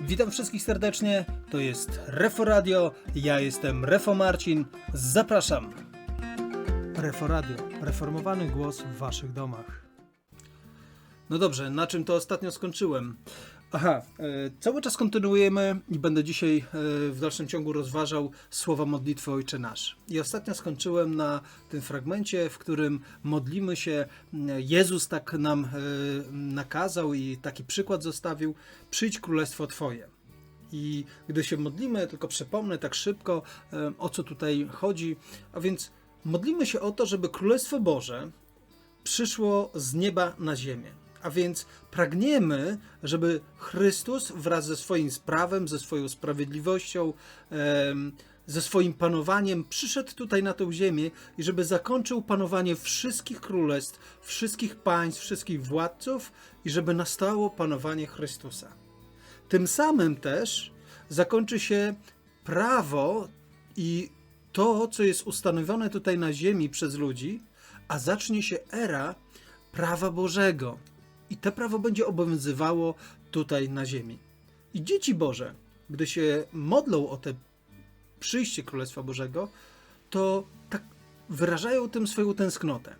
Witam wszystkich serdecznie. To jest Refo Radio. Ja jestem Refo Marcin. Zapraszam. Refo Radio. Reformowany głos w waszych domach. No dobrze, na czym to ostatnio skończyłem? Aha, e, cały czas kontynuujemy i będę dzisiaj e, w dalszym ciągu rozważał słowa modlitwy Ojcze Nasz. I ostatnio skończyłem na tym fragmencie, w którym modlimy się. m, Jezus tak nam e, nakazał i taki przykład zostawił: Przyjdź królestwo Twoje. I gdy się modlimy, tylko przypomnę tak szybko, e, o co tutaj chodzi. A więc modlimy się o to, żeby Królestwo Boże przyszło z nieba na ziemię. A więc pragniemy, żeby Chrystus wraz ze swoim prawem, ze swoją sprawiedliwością, ze swoim panowaniem przyszedł tutaj na tę ziemię i żeby zakończył panowanie wszystkich królestw, wszystkich państw, wszystkich władców i żeby nastało panowanie Chrystusa. Tym samym też zakończy się prawo i to, co jest ustanowione tutaj na ziemi przez ludzi, a zacznie się era prawa Bożego. I to prawo będzie obowiązywało tutaj na ziemi. I dzieci Boże, gdy się modlą o te przyjście Królestwa Bożego, to tak wyrażają tym swoją tęsknotę.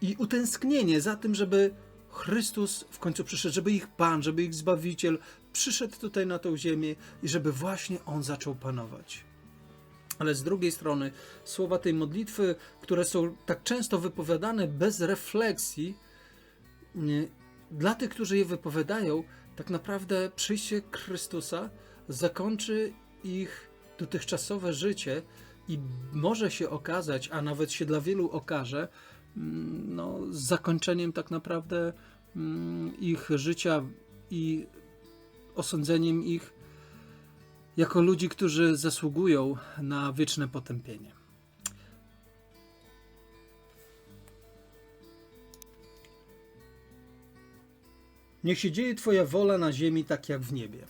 I utęsknienie za tym, żeby Chrystus w końcu przyszedł, żeby ich Pan, żeby ich Zbawiciel przyszedł tutaj na tą ziemię i żeby właśnie On zaczął panować. Ale z drugiej strony, słowa tej modlitwy, które są tak często wypowiadane bez refleksji, dla tych, którzy je wypowiadają, tak naprawdę przyjście Chrystusa zakończy ich dotychczasowe życie i może się okazać, a nawet się dla wielu okaże, mm, no, zakończeniem tak naprawdę mm, ich życia i osądzeniem ich jako ludzi, którzy zasługują na wieczne potępienie. Niech się dzieje Twoja wola na ziemi, tak jak w niebie.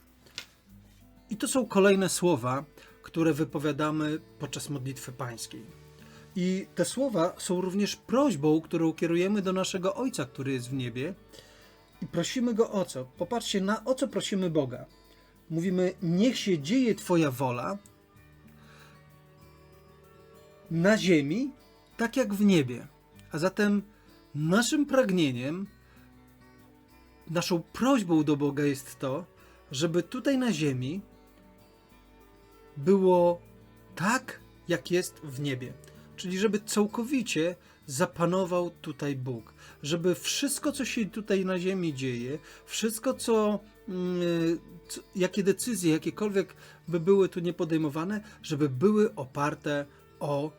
I to są kolejne słowa, które wypowiadamy podczas modlitwy pańskiej. I te słowa są również prośbą, którą kierujemy do naszego Ojca, który jest w niebie. I prosimy Go o co? Popatrzcie, na o co prosimy Boga. Mówimy, niech się dzieje Twoja wola na ziemi, tak jak w niebie. A zatem naszym pragnieniem, naszą prośbą do Boga jest to, żeby tutaj na ziemi było tak, jak jest w niebie. Czyli żeby całkowicie zapanował tutaj Bóg. Żeby wszystko, co się tutaj na ziemi dzieje, wszystko, co, mm, co jakie decyzje, jakiekolwiek by były tu nie podejmowane, żeby były oparte o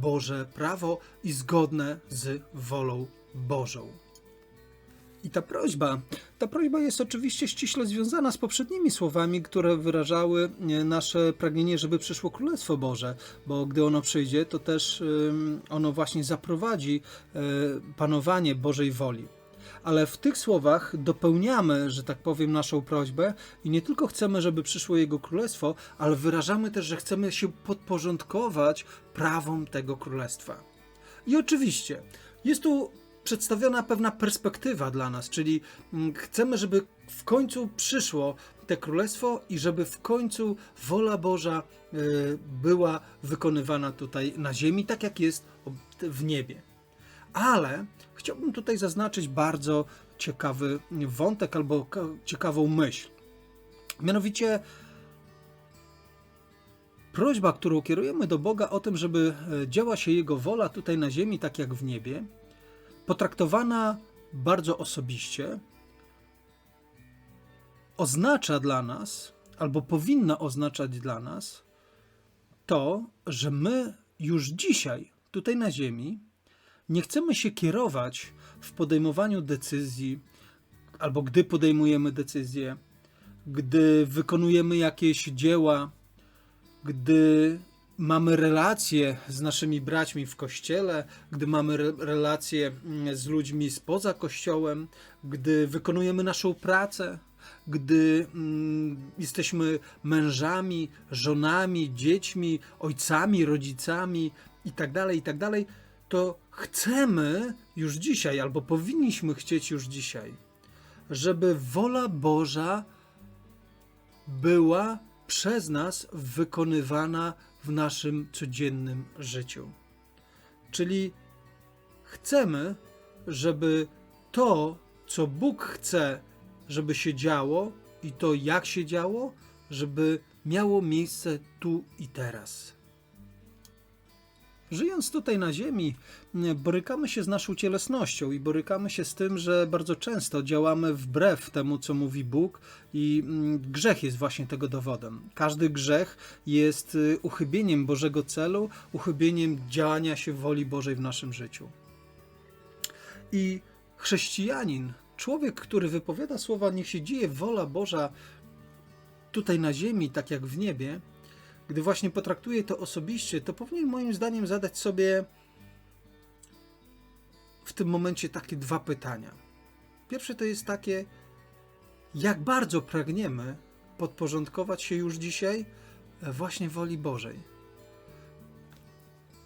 Boże prawo i zgodne z wolą Bożą. I ta prośba, ta prośba jest oczywiście ściśle związana z poprzednimi słowami, które wyrażały e, nasze pragnienie, żeby przyszło Królestwo Boże, bo gdy ono przyjdzie, to też ono właśnie zaprowadzi e, panowanie Bożej woli. Ale w tych słowach dopełniamy, że tak powiem, naszą prośbę i nie tylko chcemy, żeby przyszło Jego Królestwo, ale wyrażamy też, że chcemy się podporządkować prawom tego Królestwa. I oczywiście jest tu przedstawiona pewna perspektywa dla nas, czyli mm, chcemy, żeby w końcu przyszło te królestwo i żeby w końcu wola Boża y, była wykonywana tutaj na ziemi, tak jak jest w niebie. Ale chciałbym tutaj zaznaczyć bardzo ciekawy wątek albo ka- ciekawą myśl. Mianowicie prośba, którą kierujemy do Boga o tym, żeby e, działa się Jego wola tutaj na ziemi, tak jak w niebie, potraktowana bardzo osobiście, oznacza dla nas, albo powinna oznaczać dla nas, to, że my już dzisiaj, tutaj na Ziemi, nie chcemy się kierować w podejmowaniu decyzji, albo gdy podejmujemy decyzje, gdy wykonujemy jakieś dzieła, gdy mamy relacje z naszymi braćmi w kościele, gdy mamy re- relacje mm, z ludźmi spoza kościołem, gdy wykonujemy naszą pracę, gdy mm, jesteśmy mężami, żonami, dziećmi, ojcami, rodzicami itd., itd., to chcemy już dzisiaj, albo powinniśmy chcieć już dzisiaj, żeby wola Boża była przez nas wykonywana w naszym codziennym życiu. Czyli chcemy, żeby to, co Bóg chce, żeby się działo i to, jak się działo, żeby miało miejsce tu i teraz. Żyjąc tutaj na Ziemi, borykamy się z naszą cielesnością i borykamy się z tym, że bardzo często działamy wbrew temu, co mówi Bóg, i grzech jest właśnie tego dowodem. Każdy grzech jest y, uchybieniem Bożego celu, uchybieniem działania się woli Bożej w naszym życiu. I chrześcijanin, człowiek, który wypowiada słowa, niech się dzieje wola Boża tutaj na ziemi, tak jak w niebie, gdy właśnie potraktuje to osobiście, to powinien moim zdaniem zadać sobie w tym momencie takie dwa pytania. Pierwsze to jest takie, jak bardzo pragniemy podporządkować się już dzisiaj właśnie woli Bożej.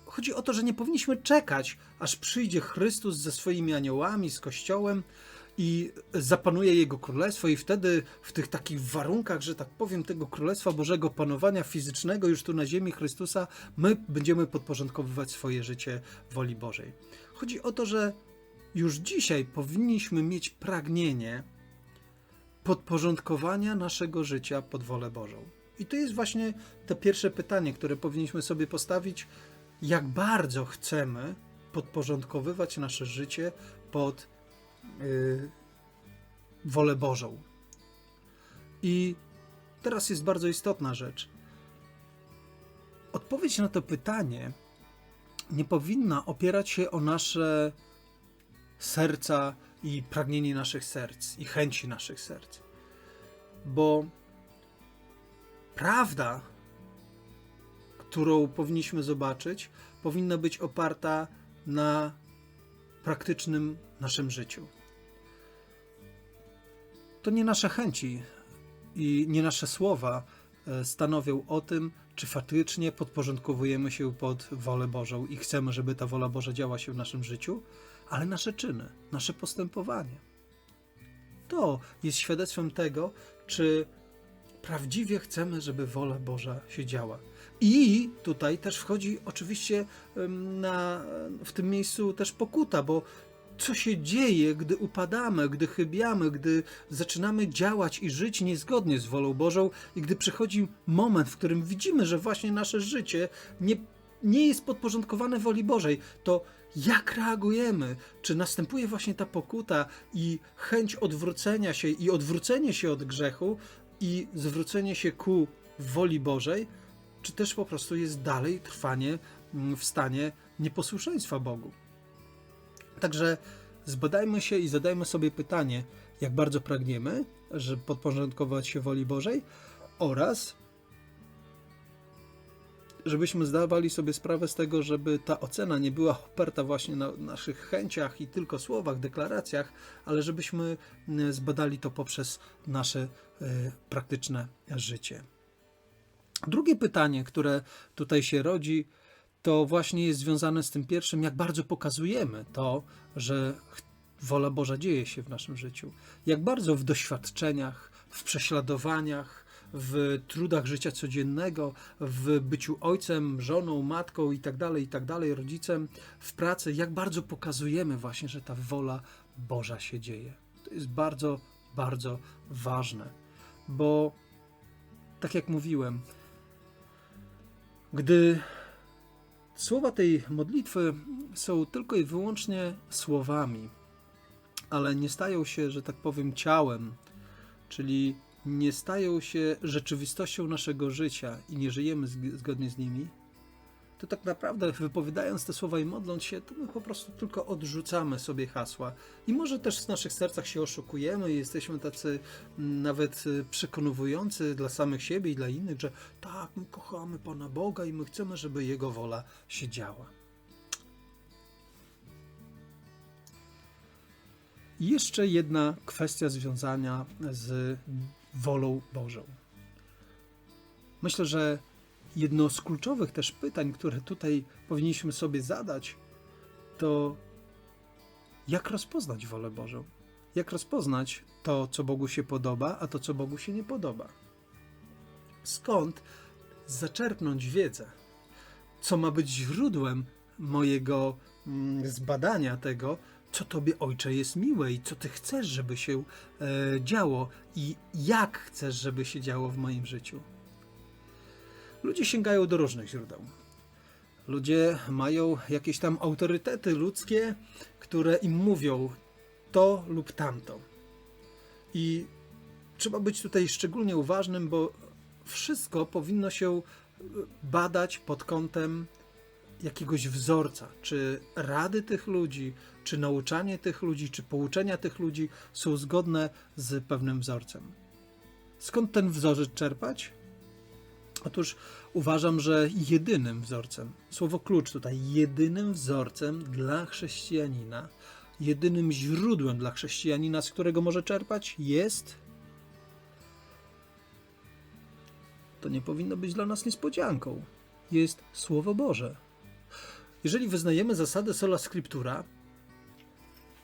Chodzi o to, że nie powinniśmy czekać, aż przyjdzie Chrystus ze swoimi aniołami, z Kościołem i zapanuje Jego Królestwo i wtedy w tych takich warunkach, że tak powiem, tego Królestwa Bożego panowania fizycznego już tu na ziemi Chrystusa, my będziemy podporządkowywać swoje życie woli Bożej. Chodzi o to, że już dzisiaj powinniśmy mieć pragnienie podporządkowania naszego życia pod wolę Bożą. I to jest właśnie to pierwsze pytanie, które powinniśmy sobie postawić jak bardzo chcemy podporządkowywać nasze życie pod yy, wolę Bożą. I teraz jest bardzo istotna rzecz. Odpowiedź na to pytanie nie powinna opierać się o nasze serca i pragnienie naszych serc i chęci naszych serc. Bo prawda którą powinniśmy zobaczyć, powinna być oparta na praktycznym naszym życiu. To nie nasze chęci i nie nasze słowa e, stanowią o tym, czy faktycznie podporządkowujemy się pod wolę Bożą i chcemy, żeby ta wola Boża działa się w naszym życiu, ale nasze czyny, nasze postępowanie. To jest świadectwem tego, czy prawdziwie chcemy, żeby wola Boża się działa. I tutaj też wchodzi oczywiście na, w tym miejscu też pokuta, bo co się dzieje, gdy upadamy, gdy chybiamy, gdy zaczynamy działać i żyć niezgodnie z wolą Bożą, i gdy przychodzi moment, w którym widzimy, że właśnie nasze życie nie, nie jest podporządkowane woli Bożej, to jak reagujemy? Czy następuje właśnie ta pokuta i chęć odwrócenia się i odwrócenie się od grzechu i zwrócenie się ku woli Bożej? czy też po prostu jest dalej trwanie mm, w stanie nieposłuszeństwa Bogu. Także zbadajmy się i zadajmy sobie pytanie, jak bardzo pragniemy, żeby podporządkować się woli Bożej oraz żebyśmy zdawali sobie sprawę z tego, żeby ta ocena nie była oparta właśnie na naszych chęciach i tylko słowach, deklaracjach, ale żebyśmy mm, zbadali to poprzez nasze y, praktyczne życie. Drugie pytanie, które tutaj się rodzi, to właśnie jest związane z tym pierwszym, jak bardzo pokazujemy to, że wola Boża dzieje się w naszym życiu. Jak bardzo w doświadczeniach, w prześladowaniach, w trudach życia codziennego, w byciu ojcem, żoną, matką i tak dalej, i tak rodzicem, w pracy, jak bardzo pokazujemy właśnie, że ta wola Boża się dzieje. To jest bardzo, bardzo ważne, bo tak jak mówiłem, gdy słowa tej modlitwy są tylko i wyłącznie słowami, ale nie stają się, że tak powiem, ciałem, czyli nie stają się rzeczywistością naszego życia i nie żyjemy zgodnie z nimi, to tak naprawdę wypowiadając te słowa i modląc się, to my po prostu tylko odrzucamy sobie hasła. I może też w naszych sercach się oszukujemy i jesteśmy tacy mm, nawet y, przekonujący dla samych siebie i dla innych, że tak, my kochamy Pana Boga i my chcemy, żeby Jego wola się działa. I jeszcze jedna kwestia związana z wolą Bożą. Myślę, że jedno z kluczowych też pytań, które tutaj powinniśmy sobie zadać, to jak rozpoznać wolę Bożą? Jak rozpoznać to, co Bogu się podoba, a to, co Bogu się nie podoba? skąd zaczerpnąć wiedzę, co ma być źródłem mojego mm, zbadania tego, co Tobie, Ojcze, jest miłe i co Ty chcesz, żeby się e, działo i jak chcesz, żeby się działo w moim życiu. Ludzie sięgają do różnych źródeł. Ludzie mają jakieś tam autorytety ludzkie, które im mówią to lub tamto. I trzeba być tutaj szczególnie uważnym, bo wszystko powinno się badać pod kątem jakiegoś wzorca, czy rady tych ludzi, czy nauczanie tych ludzi, czy pouczenia tych ludzi są zgodne z pewnym wzorcem. Skąd ten wzorzec czerpać? Otóż uważam, że jedynym wzorcem, słowo klucz tutaj, jedynym wzorcem dla chrześcijanina, jedynym źródłem dla chrześcijanina, z którego może czerpać, jest. To nie powinno być dla nas niespodzianką. Jest Słowo Boże. Jeżeli wyznajemy zasadę sola scriptura,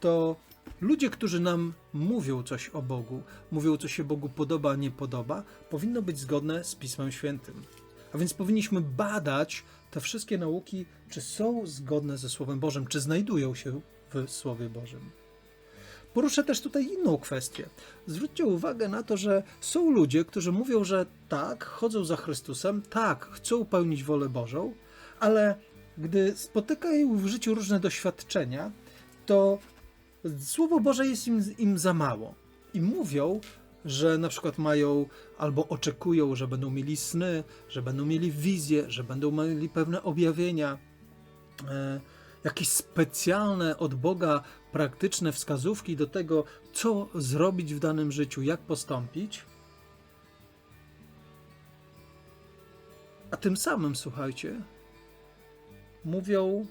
to ludzie, którzy nam mówią coś o Bogu, mówią, co się Bogu podoba, nie podoba, powinno być zgodne z Pismem Świętym. A więc powinniśmy badać te wszystkie nauki, czy są zgodne ze Słowem Bożym, czy znajdują się w Słowie Bożym. Poruszę też tutaj inną kwestię. Zwróćcie uwagę na to, że są ludzie, którzy mówią, że tak, chodzą za Chrystusem, tak, chcą pełnić wolę Bożą, ale gdy spotykają w życiu różne doświadczenia, to Słowo Boże jest im, im za mało. I mówią, że na przykład mają albo oczekują, że będą mieli sny, że będą mieli wizje, że będą mieli pewne objawienia, e, jakieś specjalne od Boga praktyczne wskazówki do tego, co zrobić w danym życiu, jak postąpić. A tym samym, słuchajcie, mówią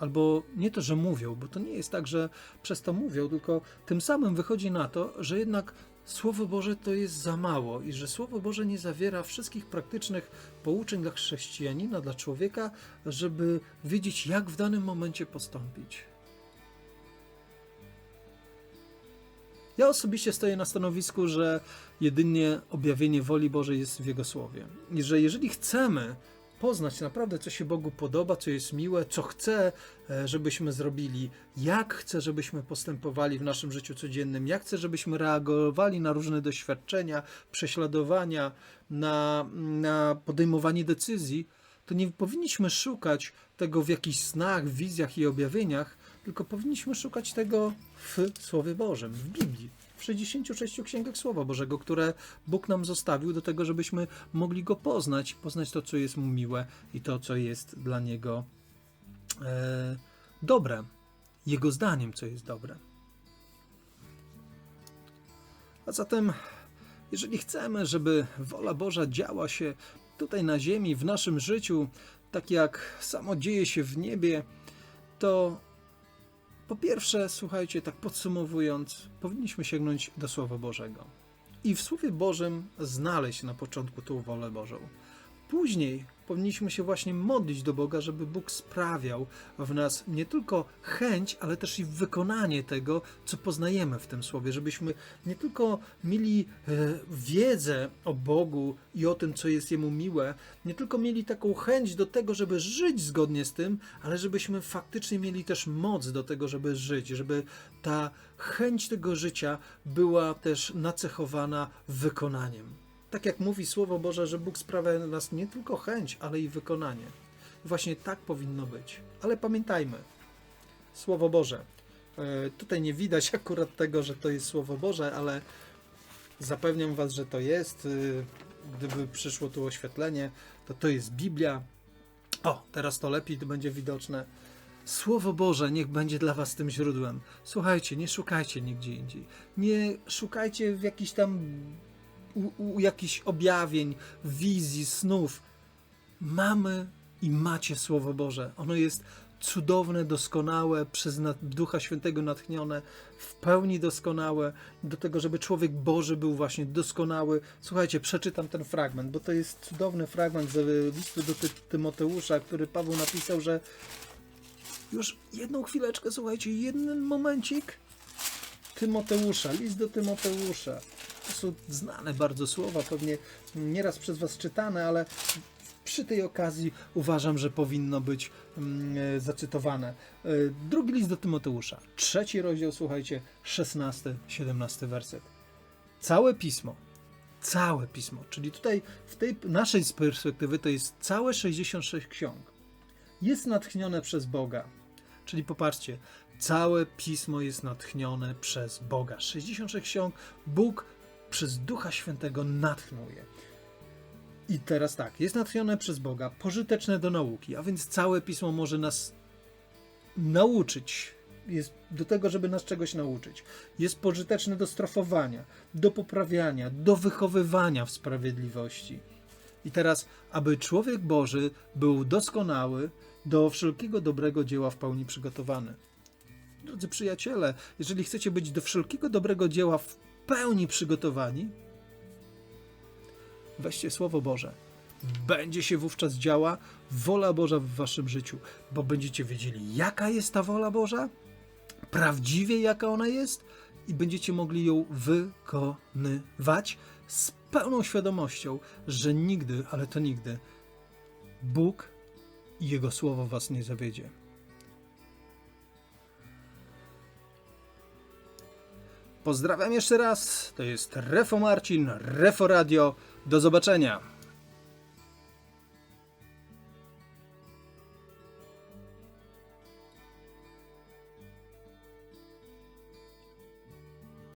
albo nie to, że mówią, bo to nie jest tak, że przez to mówią, tylko tym samym wychodzi na to, że jednak Słowo Boże to jest za mało i że Słowo Boże nie zawiera wszystkich praktycznych pouczeń dla chrześcijanina, dla człowieka, żeby wiedzieć, jak w danym momencie postąpić. Ja osobiście stoję na stanowisku, że jedynie objawienie woli Bożej jest w Jego Słowie. I że jeżeli chcemy poznać naprawdę, co się Bogu podoba, co jest miłe, co chce, e, żebyśmy zrobili, jak chce, żebyśmy postępowali w naszym życiu codziennym, jak chce, żebyśmy reagowali na różne doświadczenia, prześladowania, na, na podejmowanie decyzji, to nie powinniśmy szukać tego w jakichś snach, wizjach i objawieniach, tylko powinniśmy szukać tego w Słowie Bożym, w Biblii w 66 księgach Słowa Bożego, które Bóg nam zostawił do tego, żebyśmy mogli Go poznać, poznać to, co jest Mu miłe i to, co jest dla Niego e, dobre, Jego zdaniem, co jest dobre. A zatem, jeżeli chcemy, żeby wola Boża działa się tutaj na ziemi, w naszym życiu, tak jak samo dzieje się w niebie, to po pierwsze, słuchajcie, tak podsumowując, powinniśmy sięgnąć do Słowa Bożego i w Słowie Bożym znaleźć na początku tą wolę Bożą. Później powinniśmy się właśnie modlić do Boga, żeby Bóg sprawiał w nas nie tylko chęć, ale też i wykonanie tego, co poznajemy w tym słowie, żebyśmy nie tylko mieli e, wiedzę o Bogu i o tym, co jest Jemu miłe, nie tylko mieli taką chęć do tego, żeby żyć zgodnie z tym, ale żebyśmy faktycznie mieli też moc do tego, żeby żyć, żeby ta chęć tego życia była też nacechowana wykonaniem tak jak mówi Słowo Boże, że Bóg sprawia na nas nie tylko chęć, ale i wykonanie. Właśnie tak powinno być. Ale pamiętajmy, Słowo Boże. E, tutaj nie widać akurat tego, że to jest Słowo Boże, ale zapewniam Was, że to jest. E, gdyby przyszło tu oświetlenie, to to jest Biblia. O, teraz to lepiej to będzie widoczne. Słowo Boże niech będzie dla Was tym źródłem. Słuchajcie, nie szukajcie nigdzie indziej. Nie szukajcie w jakichś tam u, u jakichś objawień, wizji, snów. Mamy i macie Słowo Boże. Ono jest cudowne, doskonałe, przez Ducha Świętego natchnione, w pełni doskonałe, do tego, żeby człowiek Boży był właśnie doskonały. Słuchajcie, przeczytam ten fragment, bo to jest cudowny fragment z listu do Ty Tymoteusza, który Paweł napisał, że już jedną chwileczkę, słuchajcie, jeden momencik. Tymoteusza, list do Tymoteusza. To są znane bardzo słowa, pewnie nieraz przez Was czytane, ale przy tej okazji uważam, że powinno być mm, e, zacytowane. E, Drugi list do Tymoteusza, trzeci rozdział, słuchajcie, 16-17 werset. Całe pismo, całe pismo, czyli tutaj w tej naszej perspektywy to jest całe 66 ksiąg, jest natchnione przez Boga. Czyli popatrzcie, całe pismo jest natchnione przez Boga. 66 ksiąg Bóg przez Ducha Świętego natchnął je. I teraz tak, jest natchnione przez Boga, pożyteczne do nauki, a więc całe pismo może nas nauczyć. Jest do tego, żeby nas czegoś nauczyć. Jest pożyteczne do strofowania, do poprawiania, do wychowywania w sprawiedliwości. I teraz, aby człowiek Boży był doskonały, do wszelkiego dobrego dzieła w pełni przygotowany. Drodzy przyjaciele, jeżeli chcecie być do wszelkiego dobrego dzieła w pełni przygotowani, weźcie Słowo Boże. Będzie się wówczas działa wola Boża w waszym życiu, bo będziecie wiedzieli, jaka jest ta wola Boża, prawdziwie jaka ona jest, i będziecie mogli ją wykonywać z pełną świadomością, że nigdy, ale to nigdy, Bóg i Jego słowo was nie zawiedzie. Pozdrawiam jeszcze raz. To jest Refo Marcin, Refo Radio. Do zobaczenia.